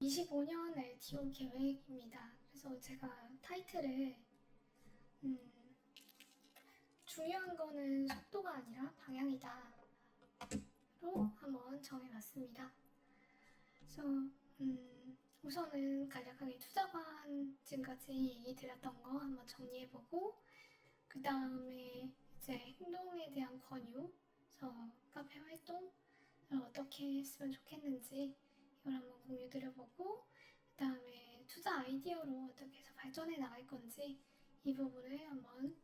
25년의 디오 계획입니다. 그래서 제가 타이틀을 음, 중요한 거는 속도가 아니라 방향이다. 로 한번 정해봤습니다. 그래서 음, 우선은 간략하게 투자관 지금까지 얘기 드렸던 거 한번 정리해보고 그 다음에 이제 행동에 대한 권유, 그래서 카페 활동을 어떻게 했으면 좋겠는지 이걸 한번 공유 드려보고 그 다음에 투자 아이디어로 어떻게 해서 발전해 나갈 건지 이 부분을 한번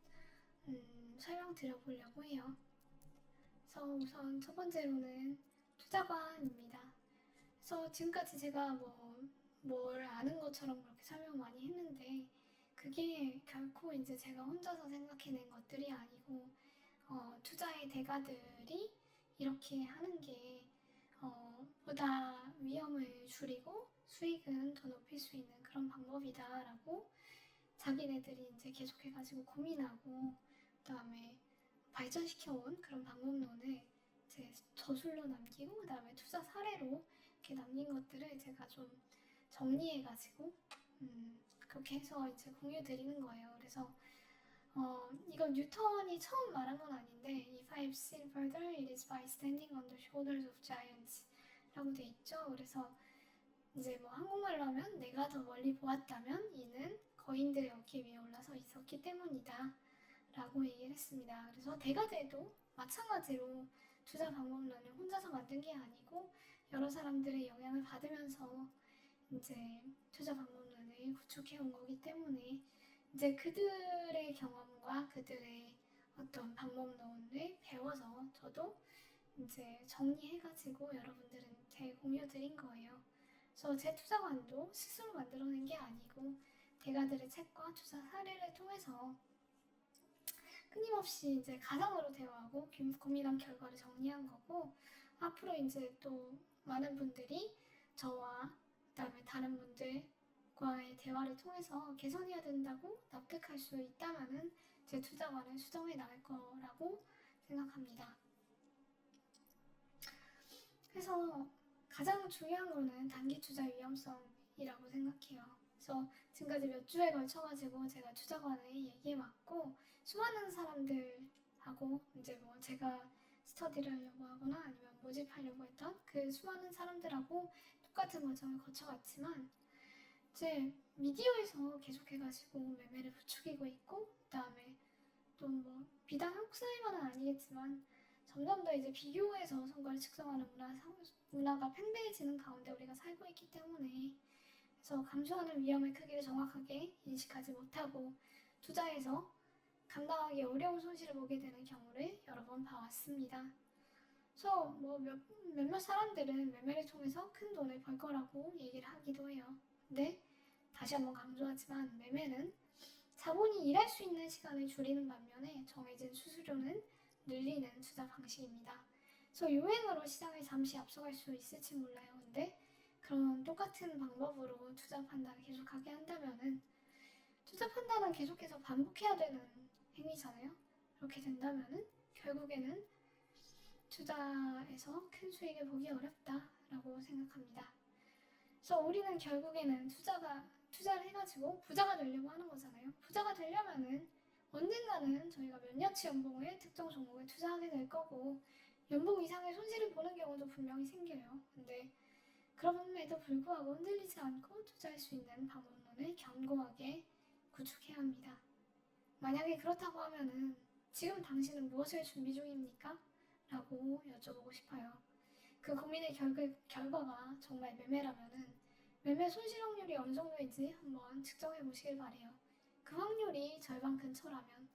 음, 설명드려보려고 해요. 그래서 우선 첫 번째로는 투자관입니다. 그래서 지금까지 제가 뭐 뭘 아는 것처럼 그렇게 설명 많이 했는데 그게 결코 이제 제가 혼자서 생각해낸 것들이 아니고 어, 투자의 대가들이 이렇게 하는 게 어, 보다 위험을 줄이고 수익은 더 높일 수 있는 그런 방법이다라고 자기네들이 이제 계속해가지고 고민하고 그다음에 발전시켜온 그런 방법론을 이제 저술로 남기고 그다음에 투자 사례로 이렇게 남긴 것들을 제가 좀 정리해가지고 음, 그렇게 해서 이제 공유 드리는 거예요. 그래서 어, 이건 뉴턴이 처음 말한 건 아닌데 If I've seen further, it is by standing on the shoulders of giants 라고 돼 있죠. 그래서 이제 뭐 한국말로 하면 내가 더 멀리 보았다면 이는 거인들의 어깨 위에 올라서 있었기 때문이다 라고 얘기를 했습니다. 그래서 대가들도 마찬가지로 투자 방법론을 혼자서 만든 게 아니고 여러 사람들의 영향을 받으면서 이제 투자 방법론을 구축해 온 거기 때문에 이제 그들의 경험과 그들의 어떤 방법론을 배워서 저도 이제 정리해가지고 여러분들한테 공유드린 거예요. 그래서 제 투자관도 스스로 만들어낸 게 아니고 대가들의 책과 투자 사례를 통해서 끊임없이 이제 가상으로 대화하고 고- 고민한 결과를 정리한 거고 앞으로 이제 또 많은 분들이 저와 그다음에 다른 분들과의 대화를 통해서 개선해야 된다고 납득할 수 있다면은 제 투자관을 수정해 나갈 거라고 생각합니다. 그래서 가장 중요한 거는 단기 투자 위험성이라고 생각해요. 그래서 지금까지 몇 주에 걸쳐가지고 제가 투자관을 얘기해왔고 수많은 사람들하고 이제 뭐 제가 스터디를 하려고 하거나 아니면 모집하려고 했던 그 수많은 사람들하고 똑같은 과정을 거쳐왔지만 이제 미디어에서 계속 해가지고 매매를 부추기고 있고 그 다음에 또 뭐 비단 한국 사회만은 아니겠지만 점점 더 이제 비교해서 성과를 측정하는 문화, 문화가 팽배해지는 가운데 우리가 살고 있기 때문에 그래서 감소하는 위험의 크기를 정확하게 인식하지 못하고 투자해서 감당하기 어려운 손실을 보게 되는 경우를 여러 번 봐왔습니다. 그래서 뭐 몇, 몇몇 사람들은 매매를 통해서 큰 돈을 벌 거라고 얘기를 하기도 해요. 근데 다시 한번 강조하지만 매매는 자본이 일할 수 있는 시간을 줄이는 반면에 정해진 수수료는 늘리는 투자 방식입니다. 그래서 요행으로 시장을 잠시 앞서갈 수 있을지 몰라요. 근데 그런 똑같은 방법으로 투자 판단을 계속하게 한다면은 투자 판단은 계속해서 반복해야 되는 행위잖아요. 그렇게 된다면은 결국에는 투자에서 큰 수익을 보기 어렵다라고 생각합니다. 그래서 우리는 결국에는 투자가 투자를 해가지고 부자가 되려고 하는 거잖아요. 부자가 되려면은 언젠가는 저희가 몇 년치 연봉을 특정 종목에 투자하게 될 거고 연봉 이상의 손실을 보는 경우도 분명히 생겨요. 근데 그럼에도 불구하고 흔들리지 않고 투자할 수 있는 방법론을 견고하게 구축해야 합니다. 만약에 그렇다고 하면은 지금 당신은 무엇을 준비 중입니까? 라고 여쭤보고 싶어요. 그 고민의 결, 결과가 정말 매매라면은 매매 손실 확률이 어느 정도인지 한번 측정해 보시길 바래요. 그 확률이 절반 근처라면,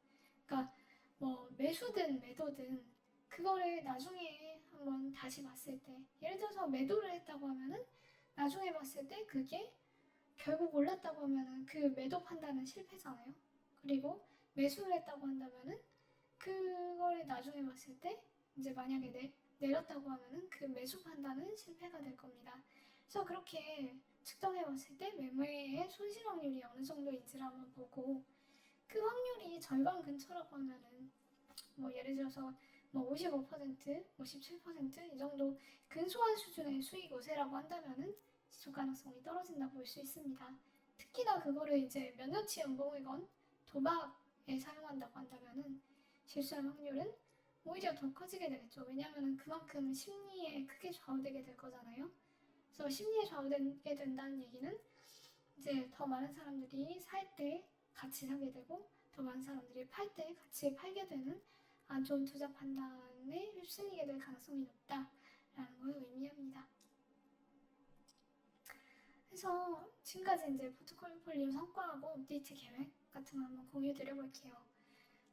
그러니까 뭐 매수든 매도든 그거를 나중에 한번 다시 봤을 때, 예를 들어서 매도를 했다고 하면은 나중에 봤을 때 그게 결국 올랐다고 하면은 그 매도 판단은 실패잖아요. 그리고 매수를 했다고 한다면은 그걸 나중에 봤을 때 이제 만약에 내, 내렸다고 하면은 그 매수 판단은 실패가 될 겁니다. 그래서 그렇게 측정해 봤을 때 매매의 손실 확률이 어느 정도인지를 한번 보고 그 확률이 절반 근처라고 하면은 뭐 예를 들어서 뭐 55%, 57%이 정도 근소한 수준의 수익 우세라고 한다면은 지속 가능성이 떨어진다 볼수 있습니다. 특히나 그거를 이제 몇 년치 연봉이건 도박에 사용한다고 한다면은 실수할 확률은 오히려 더 커지게 되겠죠. 왜냐하면 그만큼 심리에 크게 좌우되게 될 거잖아요. 그래서 심리에 좌우되게 된다는 얘기는 이제 더 많은 사람들이 살 때 같이 사게 되고 더 많은 사람들이 팔 때 같이 팔게 되는 안 좋은 투자 판단에 휩쓸리게 될 가능성이 높다라는 걸 의미합니다. 그래서 지금까지 이제 포트폴리오 성과하고 업데이트 계획 같은 거 한번 공유 드려볼게요.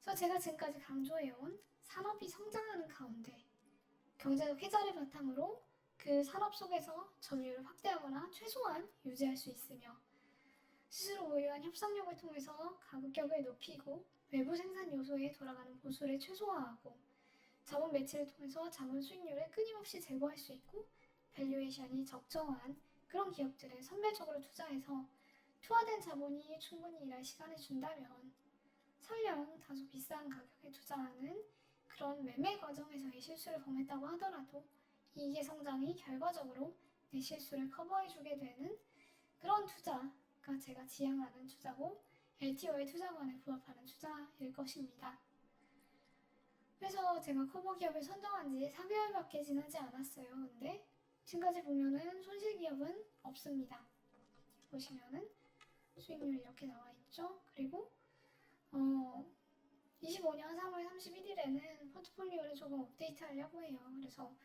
그래서 제가 지금까지 강조해온 산업이 성장하는 가운데 경제적 혜자를 바탕으로 그 산업 속에서 점유율을 확대하거나 최소한 유지할 수 있으며 스스로 보유한 협상력을 통해서 가격을 높이고 외부 생산 요소에 돌아가는 보수를 최소화하고 자본 매치를 통해서 자본 수익률을 끊임없이 제고할 수 있고 밸류에이션이 적정한 그런 기업들에 선별적으로 투자해서 투하된 자본이 충분히 일할 시간을 준다면 설령 다소 비싼 가격에 투자하는 그런 매매 과정에서의 실수를 범했다고 하더라도 이익의 성장이 결과적으로 내 실수를 커버해주게 되는 그런 투자가 제가 지향하는 투자고 LTO의 투자관에 부합하는 투자일 것입니다. 그래서 제가 커버 기업을 선정한 지 4개월밖에 지나지 않았어요. 근데 지금까지 보면은 손실 기업은 없습니다. 보시면은 수익률 이렇게 나와 있죠. 그리고 어 25년 3월 31일에는 포트폴리오를 조금 업데이트 하려고 해요. 그래서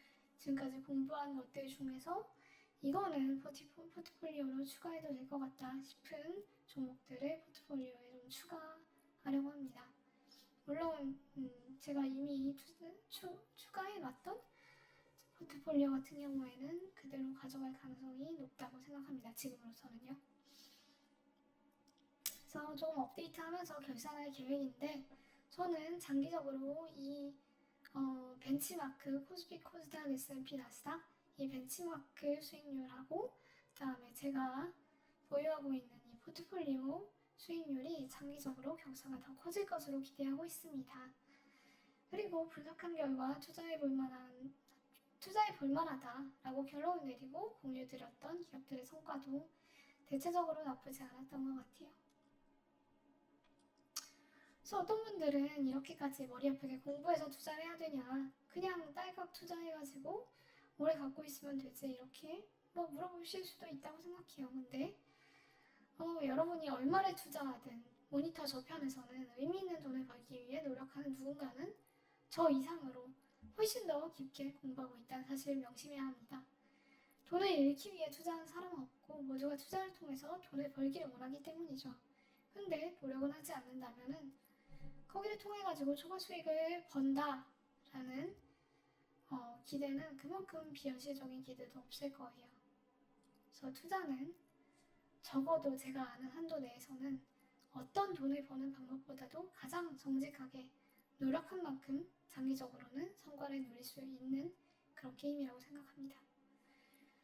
지금까지 공부한 것들 중에서 이거는 포트폴리오로 추가해도 될 것 같다 싶은 종목들을 포트폴리오에 좀 추가하려고 합니다. 물론 음, 제가 이미 추, 추, 추가해놨던 포트폴리오 같은 경우에는 그대로 가져갈 가능성이 높다고 생각합니다. 지금으로서는요. 그래서 조금 업데이트하면서 결산할 계획인데 저는 장기적으로 이 어, 벤치마크 코스피 코스닥 S&P 나스닥 이 벤치마크 수익률하고 그다음에 제가 보유하고 있는 이 포트폴리오 수익률이 장기적으로 격차가 더 커질 것으로 기대하고 있습니다. 그리고 분석한 결과 투자해 볼 만한 투자해 볼 만하다라고 결론을 내리고 공유 드렸던 기업들의 성과도 대체적으로 나쁘지 않았던 것 같아요. 그래서 어떤 분들은 이렇게까지 머리 아프게 공부해서 투자를 해야 되냐 그냥 딸깍 투자해가지고 오래 갖고 있으면 되지 이렇게 뭐 물어보실 수도 있다고 생각해요. 근데 어, 여러분이 얼마를 투자하든 모니터 저편에서는 의미 있는 돈을 벌기 위해 노력하는 누군가는 저 이상으로 훨씬 더 깊게 공부하고 있다는 사실을 명심해야 합니다. 돈을 잃기 위해 투자하는 사람은 없고 모두가 투자를 통해서 돈을 벌기를 원하기 때문이죠. 근데 노력은 하지 않는다면은 거기를 통해 가지고 초과 수익을 번다라는 어, 기대는 그만큼 비현실적인 기대도 없을 거예요. 그래서 투자는 적어도 제가 아는 한도 내에서는 어떤 돈을 버는 방법보다도 가장 정직하게 노력한 만큼 장기적으로는 성과를 누릴 수 있는 그런 게임이라고 생각합니다.